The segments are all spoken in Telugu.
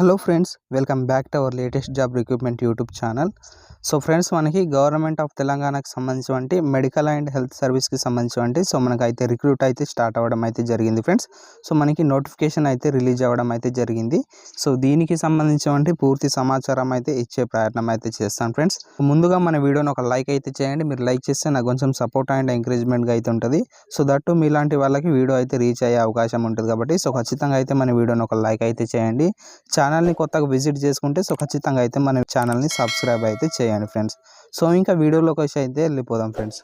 Hello friends welcome back to our latest job recruitment YouTube channel. So friends మనకి గవర్నమెంట్ ఆఫ్ తెలంగాణకు సంబంధించి మెడికల్ అండ్ హెల్త్ సర్వీస్కి సంబంధించి సో మనకైతే రిక్రూట్ అయితే స్టార్ట్ అవ్వడం అయితే జరిగింది ఫ్రెండ్స్. సో మనకి నోటిఫికేషన్ అయితే రిలీజ్ అవ్వడం అయితే జరిగింది. సో దీనికి సంబంధించి పూర్తి సమాచారం అయితే ఇచ్చే ప్రయత్నం అయితే చేస్తాను ఫ్రెండ్స్. ముందుగా మన వీడియోని ఒక లైక్ అయితే చేయండి. మీరు లైక్ చేస్తే నాకు కొంచెం సపోర్ట్ అండ్ ఎంకరేజ్మెంట్గా అయితే ఉంటుంది. సో దట్టు మీలాంటి వాళ్ళకి వీడియో అయితే రీచ్ అయ్యే అవకాశం ఉంటుంది కాబట్టి సో ఖచ్చితంగా అయితే మన వీడియోని ఒక లైక్ అయితే చేయండి. ఛానల్ని కొత్తగా విజిట్ చేసుకుంటే సో ఖచ్చితంగా అయితే మన ఛానల్ని సబ్స్క్రైబ్ అయితే చేయండి ఫ్రెండ్స్. సో ఇంకా వీడియోలోకి వచ్చి అయితే వెళ్ళిపోదాం ఫ్రెండ్స్.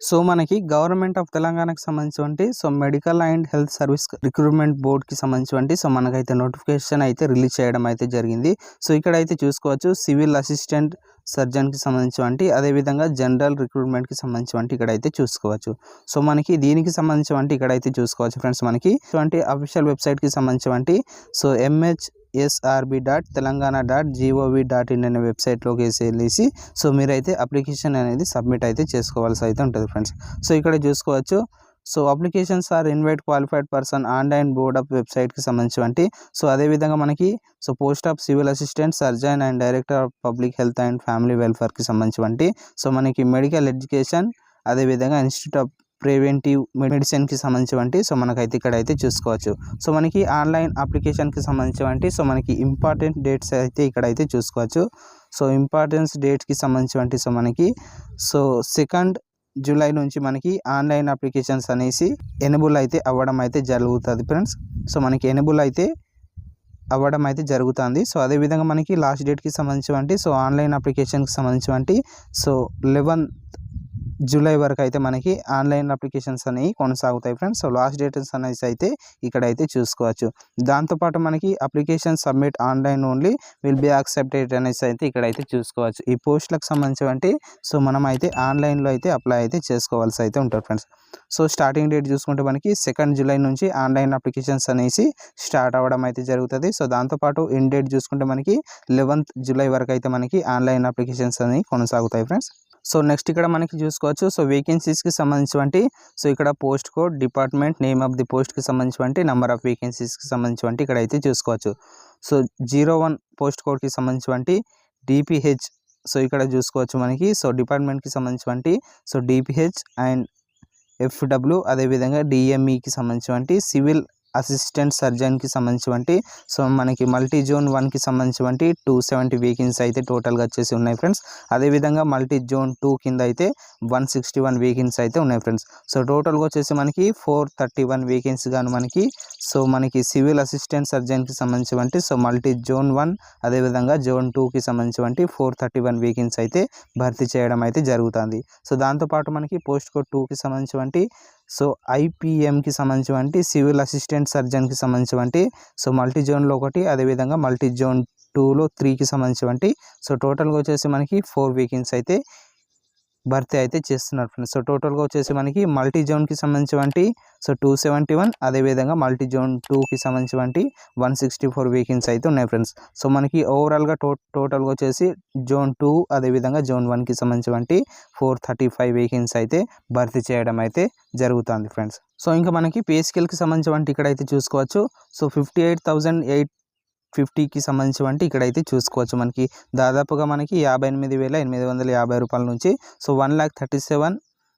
సో మనకి గవర్నమెంట్ ఆఫ్ తెలంగాణకు సంబంధించి so medical and health service recruitment బోర్డ్కి సంబంధించి సో మనకైతే నోటిఫికేషన్ అయితే రిలీజ్ చేయడం అయితే జరిగింది. సో ఇక్కడ అయితే చూసుకోవచ్చు సివిల్ అసిస్టెంట్ సర్జన్కి సంబంధించి అదేవిధంగా జనరల్ రిక్రూట్మెంట్కి సంబంధించి ఇక్కడైతే చూసుకోవచ్చు. సో మనకి దీనికి సంబంధించి ఇక్కడ అయితే చూసుకోవచ్చు ఫ్రెండ్స్ మనకి. ఇటువంటి అఫీషియల్ వెబ్సైట్కి సంబంధించి so MH SRB dot Telangana dot GOV dot in అనే వెబ్సైట్లోకి వేసి వెళ్ళేసి సో మీరైతే అప్లికేషన్ అనేది సబ్మిట్ అయితే చేసుకోవాల్సి అయితే ఉంటుంది ఫ్రెండ్స్ సో ఇక్కడ చూసుకోవచ్చు. So applications are invite qualified person online board of వెబ్సైట్కి సంబంధించి సో అదేవిధంగా మనకి so post of civil assistant surgeon and director of public health and family వెల్ఫేర్కి సంబంధించి సో మనకి మెడికల్ ఎడ్యుకేషన్ అదేవిధంగా ఇన్స్టిట్యూట్ ఆఫ్ ప్రివెంటివ్ మెడిసిన్కి సంబంధించి సో మనకైతే ఇక్కడ అయితే చూసుకోవచ్చు. సో మనకి ఆన్లైన్ అప్లికేషన్కి సంబంధించినవంటి సో మనకి ఇంపార్టెంట్ డేట్స్ అయితే ఇక్కడ అయితే చూసుకోవచ్చు. సో ఇంపార్టెన్స్ డేట్కి సంబంధించి సో మనకి సో సెకండ్ జూలై నుంచి మనకి ఆన్లైన్ అప్లికేషన్స్ అనేసి ఎనబుల్ అయితే అవ్వడం అయితే జరుగుతుంది ఫ్రెండ్స్. సో మనకి ఎనబుల్ అయితే అవ్వడం అయితే జరుగుతుంది. సో అదేవిధంగా మనకి లాస్ట్ డేట్కి సంబంధించి సో ఆన్లైన్ అప్లికేషన్కి సంబంధించి సో లెవెన్ జూలై వరకు అయితే మనకి ఆన్లైన్ అప్లికేషన్స్ అనేవి కొనసాగుతాయి ఫ్రెండ్స్. సో లాస్ట్ డేట్స్ అనేసి అయితే ఇక్కడైతే చూసుకోవచ్చు. దాంతోపాటు మనకి application submit online only will be accepted అనేసి అయితే ఇక్కడైతే చూసుకోవచ్చు. ఈ పోస్టులకు సంబంధించి సో మనం అయితే ఆన్లైన్లో అయితే అప్లై అయితే చేసుకోవాల్సి అయితే ఉంటుంది ఫ్రెండ్స్. సో స్టార్టింగ్ డేట్ చూసుకుంటే మనకి సెకండ్ జూలై నుంచి ఆన్లైన్ అప్లికేషన్స్ అనేసి స్టార్ట్ అవ్వడం అయితే జరుగుతుంది. సో దాంతోపాటు ఇన్ డేట్ చూసుకుంటే మనకి లెవెన్త్ జూలై వరకు అయితే మనకి ఆన్లైన్ అప్లికేషన్స్ అనేవి కొనసాగుతాయి ఫ్రెండ్స్. సో నెక్స్ట్ ఇక్కడ మనకి చూసుకోవచ్చు. సో వేకెన్సీస్కి సంబంధించినటువంటి సో ఇక్కడ post code department name of the పోస్ట్కి సంబంధించినటువంటి నెంబర్ ఆఫ్ వేకెన్సీస్కి సంబంధించినటువంటి ఇక్కడ అయితే చూసుకోవచ్చు. సో జీరో వన్ పోస్ట్ కోడ్కి సంబంధించినటువంటి డిపిహెచ్ సో ఇక్కడ చూసుకోవచ్చు మనకి. సో డిపార్ట్మెంట్కి సంబంధించినటువంటి సో డిపిహెచ్ అండ్ ఎఫ్డబ్ల్యూ అదేవిధంగా డిఎంఈకి సంబంధించినటువంటి సివిల్ అసిస్టెంట్ సర్జన్కి సంబంధించినటువంటి సో మనకి మల్టీ జోన్ వన్కి సంబంధించినటువంటి టూ సెవెంటీ వేకెన్సీ అయితే టోటల్గా వచ్చేసి ఉన్నాయి ఫ్రెండ్స్ అదేవిధంగా మల్టీ జోన్ టూ కింద అయితే వన్ సిక్స్టీ వన్ వేకెన్సీ అయితే ఉన్నాయి ఫ్రెండ్స్ సో టోటల్గా వచ్చేసి మనకి ఫోర్ థర్టీ వన్ వేకెన్సీ కానీ మనకి సో మనకి సివిల్ అసిస్టెంట్ సర్జన్కి సంబంధించినటువంటి సో మల్టీ జోన్ వన్ అదేవిధంగా జోన్ టూకి సంబంధించినటువంటి ఫోర్ థర్టీ వన్ వేకెన్సీ అయితే భర్తీ చేయడం అయితే జరుగుతుంది. సో దాంతోపాటు మనకి పోస్ట్ కోడ్ టూకి సంబంధించినటువంటి సో ఐపీఎంకి సంబంధించినటువంటి సివిల్ అసిస్టెంట్ సర్జన్కి సంబంధించినటువంటి సో మల్టీ జోన్లో ఒకటి అదేవిధంగా మల్టీ జోన్ టూలో త్రీకి సంబంధించినటువంటి సో టోటల్గా వచ్చేసి మనకి ఫోర్ వీకెన్స్ అయితే భర్తీ అయితే చేస్తున్నారు ఫ్రెండ్స్ సో టోటల్గా వచ్చేసి మనకి మల్టీ జోన్కి సంబంధించి సో టూ సెవెంటీ వన్ అదేవిధంగా మల్టీ జోన్ టూకి సంబంధించినటువంటి వన్ సిక్స్టీ ఫోర్ వేకెన్సీ అయితే ఉన్నాయి ఫ్రెండ్స్ సో మనకి ఓవరాల్గా టో టోటల్గా వచ్చేసి జోన్ టూ అదేవిధంగా జోన్ వన్కి సంబంధించి ఫోర్ థర్టీ ఫైవ్ వేకెన్సీ అయితే భర్తీ చేయడం అయితే జరుగుతుంది ఫ్రెండ్స్ సో ఇంకా మనకి పే స్కేల్కి సంబంధించినటువంటి ఇక్కడైతే చూసుకోవచ్చు. So fifty eight thousand eight ఫిఫ్టీకి సంబంధించినవంటి ఇక్కడైతే చూసుకోవచ్చు మనకి. దాదాపుగా మనకి యాభై ఎనిమిది వేల ఎనిమిది వందల యాభై రూపాయల నుంచి so one lakh thirty seven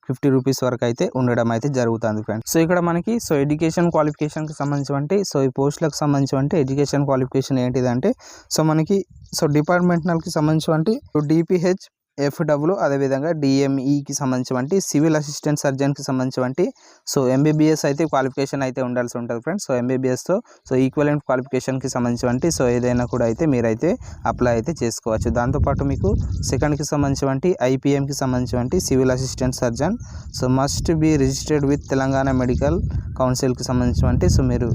fifty rupees వరకు అయితే ఉండడం అయితే జరుగుతుంది ఫ్రెండ్స్. సో ఇక్కడ మనకి సో ఎడ్యుకేషన్ క్వాలిఫికేషన్కి సంబంధించి సో ఈ పోస్టులకు సంబంధించి ఎడ్యుకేషన్ క్వాలిఫికేషన్ ఏంటిదంటే సో మనకి సో డిపార్ట్మెంటల్కి సంబంధించి డిపిహెచ్ ఎఫ్డబ్ల్యూ అదేవిధంగా డిఎంఈకి సంబంధించి సివిల్ అసిస్టెంట్ సర్జన్కి సంబంధించి సో ఎంబీబీఎస్ అయితే క్వాలిఫికేషన్ అయితే ఉండాల్సి ఉంటుంది ఫ్రెండ్స్ సో ఎంబీబీఎస్తో సో ఈక్వలెంట్ క్వాలిఫికేషన్కి సంబంధించి సో ఏదైనా కూడా అయితే మీరైతే అప్లై అయితే చేసుకోవచ్చు. దాంతోపాటు మీకు సెకండ్కి సంబంధించి ఐపీఎంకి సంబంధించి civil assistant surgeon so must be registered with Telangana medical కౌన్సిల్కి సంబంధించి సో మీరు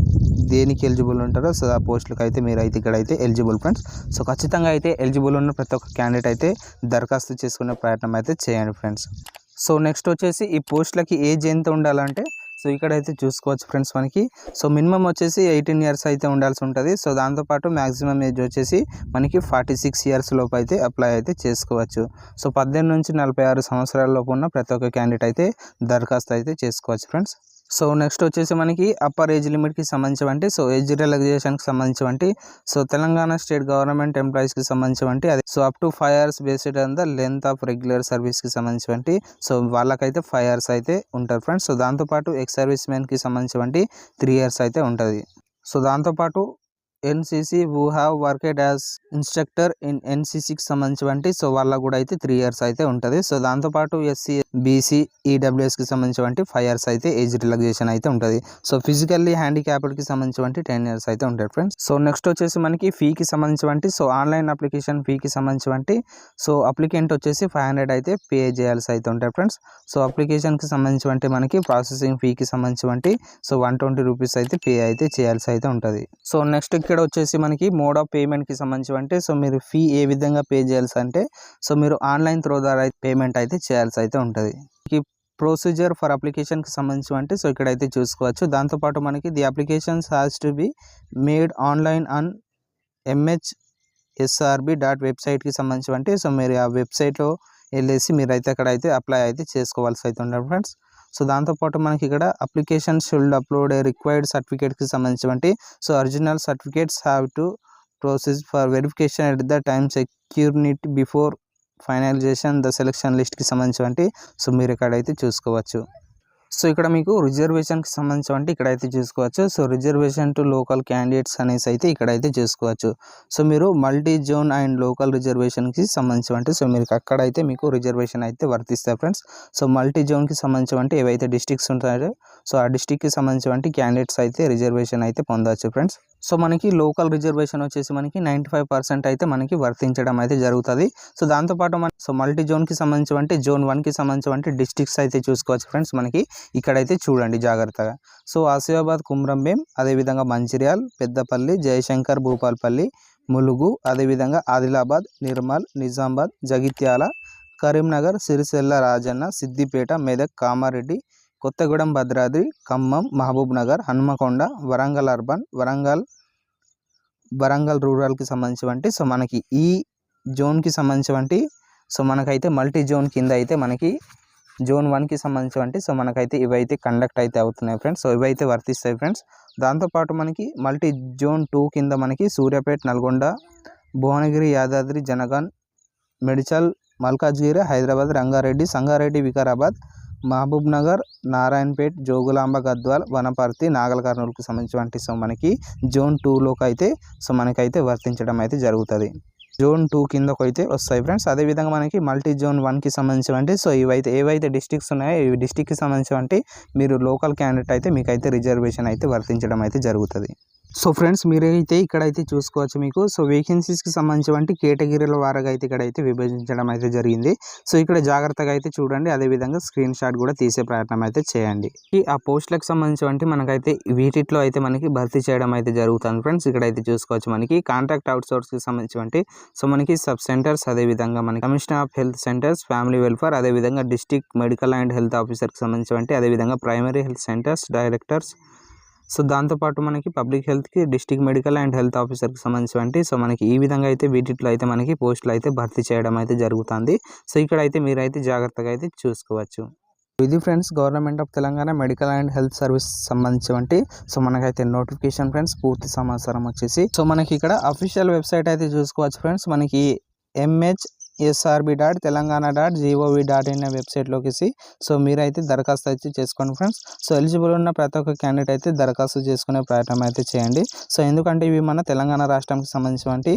దేనికి ఎలిజిబుల్ ఉంటారో సో ఆ పోస్టులకు అయితే మీరు అయితే ఇక్కడ అయితే ఎలిజిబుల్ ఫ్రెండ్స్ సో ఖచ్చితంగా అయితే ఎలిజిబుల్ ఉన్న ప్రతి ఒక్క క్యాండిడేట్ అయితే దరఖాస్తు చేసుకునే ప్రయత్నం అయితే చేయండి ఫ్రెండ్స్. సో నెక్స్ట్ వచ్చేసి ఈ పోస్ట్లకి ఏజ్ ఎంత ఉండాలంటే సో ఇక్కడైతే చూసుకోవచ్చు ఫ్రెండ్స్ మనకి. సో మినిమం వచ్చేసి ఎయిటీన్ ఇయర్స్ అయితే ఉండాల్సి ఉంటుంది. సో దాంతోపాటు మ్యాక్సిమం ఏజ్ వచ్చేసి మనకి ఫార్టీ సిక్స్ ఇయర్స్ లోపు అయితే అప్లై అయితే చేసుకోవచ్చు. సో పద్దెనిమిది నుంచి నలభై ఆరు సంవత్సరాల లోపు ఉన్న ప్రతి ఒక్క క్యాండిడేట్ అయితే దరఖాస్తు అయితే చేసుకోవచ్చు ఫ్రెండ్స్. సో నెక్స్ట్ వచ్చేసి మనకి అప్పర్ ఏజ్ లిమిట్కి సంబంధించి సో ఏజ్ రిలాక్సేషన్కి సంబంధించి సో తెలంగాణ స్టేట్ గవర్నమెంట్ ఎంప్లాయీస్కి సంబంధించి అది so up to five hours based on the length of regular సర్వీస్కి సంబంధించి సో వాళ్ళకైతే ఫైవ్ ఇయర్స్ అయితే ఉంటారు ఫ్రెండ్స్ సో దాంతోపాటు ఎక్స్ సర్వీస్ మెన్కి సంబంధించి త్రీ ఇయర్స్ అయితే ఉంటుంది. సో దాంతోపాటు NCC who have worked as instructor in ఎన్సీసీకి సంబంధించి సో వాళ్ళకు కూడా అయితే త్రీ ఇయర్స్ అయితే ఉంటుంది. సో దాంతోపాటు ఎస్సీ బీసీ ఈడబ్ల్యూఎస్కి సంబంధించి ఫైవ్ ఇయర్స్ అయితే ఏజ్ రిలాక్సేషన్ అయితే ఉంటుంది. సో ఫిజికల్లీ హ్యాండిక్యాప్డ్కి సంబంధించి టెన్ ఇయర్స్ అయితే ఉంటాయి ఫ్రెండ్స్ సో నెక్స్ట్ వచ్చేసి మనకి ఫీకి సంబంధించి సో ఆన్లైన్ అప్లికేషన్ ఫీకి సంబంధించి సో అప్లికెంట్ వచ్చేసి ఫైవ్ హండ్రెడ్ అయితే పే చేయాల్సి అయితే ఉంటాయి ఫ్రెండ్స్ సో అప్లికేషన్కి సంబంధించి మనకి ప్రాసెసింగ్ ఫీకి సంబంధించి సో వన్ ట్వంటీ రూపీస్ అయితే పే అయితే చేయాల్సి అయితే ఉంటుంది. సో నెక్స్ట్ ఇక్కడ వచ్చేసి మనకి మోడ్ ఆఫ్ పేమెంట్కి సంబంధించి అంటే సో మీరు ఫీ ఏ విధంగా పే చేయాల్సి అంటే సో మీరు ఆన్లైన్ త్రో ద్వారా పేమెంట్ అయితే చేయాల్సి అయితే ఉంటుంది. ఈ ప్రొసీజర్ ఫర్ అప్లికేషన్కి సంబంధించి అంటే సో ఇక్కడైతే చూసుకోవచ్చు. దాంతోపాటు మనకి the applications has to be made online on MH SRB dot వెబ్సైట్కి సంబంధించి అంటే సో మీరు ఆ వెబ్సైట్లో వెళ్ళేసి మీరు అయితే అప్లై అయితే చేసుకోవాల్సి అయితే ఉండదు ఫ్రెండ్స్. సో దాంతోపాటు మనకి ఇక్కడ అప్లికేషన్ షుల్డ్ అప్లోడ్ రిక్వైర్డ్ సర్టిఫికేట్కి సంబంధించినటువంటి so original certificates have to process for verification at the time security before finalization the selection లిస్ట్కి సంబంధించినటువంటి సో మీరు ఇక్కడైతే చూసుకోవచ్చు. సో ఇక్కడ మీకు రిజర్వేషన్కి సంబంధించి అంటే ఇక్కడైతే చూసుకోవచ్చు. So reservation to local candidates అనేసి అయితే ఇక్కడైతే చూసుకోవచ్చు. సో మీరు మల్టీ జోన్ అండ్ లోకల్ రిజర్వేషన్కి సంబంధించి అంటే సో మీరు అక్కడైతే మీకు రిజర్వేషన్ అయితే వర్తిస్తాయి ఫ్రెండ్స్. సో మల్టీ జోన్కి సంబంధించి అంటే ఏవైతే డిస్టిక్స్ ఉంటాయో సో ఆ డిస్టిక్కి సంబంధించి క్యాండిడేట్స్ అయితే రిజర్వేషన్ అయితే పొందవచ్చు ఫ్రెండ్స్. సో మనకి లోకల్ రిజర్వేషన్ వచ్చేసి మనకి నైంటీ ఫైవ్ పర్సెంట్ అయితే మనకి వర్తించడం అయితే జరుగుతుంది. సో దాంతోపాటు మన సో మల్టీ జోన్కి సంబంధించి అంటే జోన్ వన్కి సంబంధించి అంటే డిస్టిక్స్ అయితే చూసుకోవచ్చు ఫ్రెండ్స్ మనకి. ఇక్కడైతే చూడండి జాగ్రత్తగా. సో ఆసిఫాబాద్ కుమ్రంభీం అదేవిధంగా మంచిర్యాల్ పెద్దపల్లి జయశంకర్ భూపాల్పల్లి ములుగు అదేవిధంగా ఆదిలాబాద్ నిర్మల్ నిజామాబాద్ జగిత్యాల కరీంనగర్ సిరిసిల్ల రాజన్న సిద్దిపేట మెదక్ కామారెడ్డి కొత్తగూడెం భద్రాద్రి ఖమ్మం మహబూబ్ నగర్ హన్మకొండ వరంగల్ అర్బన్ వరంగల్ వరంగల్ రూరల్కి సంబంధించినటువంటి సో మనకి ఈ జోన్కి సంబంధించినటువంటి సో మనకైతే మల్టీ జోన్ కింద అయితే మనకి జోన్ వన్కి సంబంధించినటువంటి సో మనకైతే ఇవైతే కండక్ట్ అయితే అవుతున్నాయి ఫ్రెండ్స్. సో ఇవైతే వర్తిస్తాయి ఫ్రెండ్స్. దాంతోపాటు మనకి మల్టీ జోన్ టూ కింద మనకి సూర్యాపేట నల్గొండ భువనగిరి యాదాద్రి జనగాన్ మెడిచల్ మల్కాజ్గిరి హైదరాబాద్ రంగారెడ్డి సంగారెడ్డి వికారాబాద్ మహబూబ్ నగర్ నారాయణపేట్ జోగులాంబ గద్వాల్ వనపర్తి నాగల కర్నూలుకు సంబంధించి సో మనకి జోన్ టూలోకి అయితే సో మనకైతే వర్తించడం అయితే జరుగుతుంది. జోన్ టూ కిందకు అయితే వస్తాయి ఫ్రెండ్స్. అదేవిధంగా మనకి మల్టీ జోన్ వన్కి సంబంధించి సో ఇవైతే ఏవైతే డిస్టిక్స్ ఉన్నాయో ఈ డిస్టిక్కి సంబంధించి మీరు లోకల్ క్యాండిడేట్ అయితే మీకైతే రిజర్వేషన్ అయితే వర్తించడం అయితే జరుగుతుంది. సో ఫ్రెండ్స్ మీరైతే ఇక్కడైతే చూసుకోవచ్చు మీకు. సో వేకెన్సీస్కి సంబంధించినటువంటి కేటగిరీల వారగా అయితే ఇక్కడైతే విభజించడం అయితే జరిగింది. సో ఇక్కడ జాగ్రత్తగా అయితే చూడండి. అదేవిధంగా స్క్రీన్ షాట్ కూడా తీసే ప్రయత్నం అయితే చేయండి. ఈ ఆ పోస్టులకు సంబంధించినటువంటి మనకైతే వీటిలో అయితే మనకి భర్తీ చేయడం అయితే జరుగుతుంది ఫ్రెండ్స్. ఇక్కడైతే చూసుకోవచ్చు మనకి కాంట్రాక్ట్ అవుట్ సంబంధించినటువంటి సో మనకి సబ్ సెంటర్స్ అదేవిధంగా మనకి commissioner of health centres family welfare అదేవిధంగా డిస్టిక్ మెడికల్ అండ్ హెల్త్ ఆఫీసర్కి సంబంధించినటువంటి అదేవిధంగా primary health centres directors so దాంతోపాటు మనకి పబ్లిక్ హెల్త్కి డిస్టిక్ మెడికల్ అండ్ హెల్త్ ఆఫీసర్కి సంబంధించినటువంటి సో మనకి ఈ విధంగా అయితే వీటిలో అయితే మనకి పోస్టులు అయితే భర్తీ చేయడం అయితే జరుగుతుంది. సో ఇక్కడ అయితే మీరైతే జాగ్రత్తగా అయితే చూసుకోవచ్చు. ఇది friends government of Telangana medical and health service సంబంధించి సో మనకైతే నోటిఫికేషన్ ఫ్రెండ్స్ పూర్తి సమాచారం వచ్చేసి సో మనకి ఇక్కడ అఫీషియల్ వెబ్సైట్ అయితే చూసుకోవచ్చు ఫ్రెండ్స్. మనకి MH SRB dot Telangana dot G O V dot in వెబ్సైట్లోకి సో మీరైతే దరఖాస్తు అయితే చేసుకోండి ఫ్రెండ్స్ సో ఎలిజిబుల్ ఉన్న ప్రతి ఒక్క క్యాండిడేట్ అయితే దరఖాస్తు చేసుకునే ప్రయత్నం అయితే చేయండి. సో ఎందుకంటే ఇవి మన తెలంగాణ రాష్ట్రానికి సంబంధించినటువంటి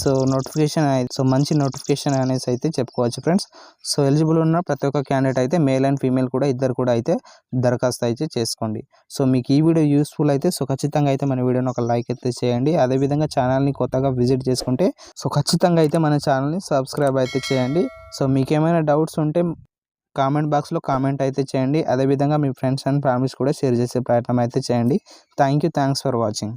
సో నోటిఫికేషన్ సో మంచి నోటిఫికేషన్ అనేసి అయితే చెప్పుకోవచ్చు ఫ్రెండ్స్ సో ఎలిజిబుల్ ఉన్న ప్రతి ఒక్క క్యాండిడేట్ అయితే మేల్ అండ్ ఫీమేల్ కూడా ఇద్దరు కూడా అయితే దరఖాస్తు అయితే చేసుకోండి. సో మీకు ఈ వీడియో యూస్ఫుల్ అయితే సో ఖచ్చితంగా అయితే మన వీడియోని ఒక లైక్ అయితే చేయండి. అదేవిధంగా ఛానల్ని కొత్తగా విజిట్ చేసుకుంటే సో ఖచ్చితంగా అయితే మన ఛానల్ని సబ్స్క్రైబ్ అయితే చేయండి. సో మీకేమైనా డౌట్స్ ఉంటే కామెంట్ బాక్స్లో కామెంట్ అయితే చేయండి. అదేవిధంగా మీ ఫ్రెండ్స్ అండ్ ఫ్యామిలీస్ కూడా షేర్ చేసే ప్రయత్నం అయితే చేయండి. Thank you thanks for watching.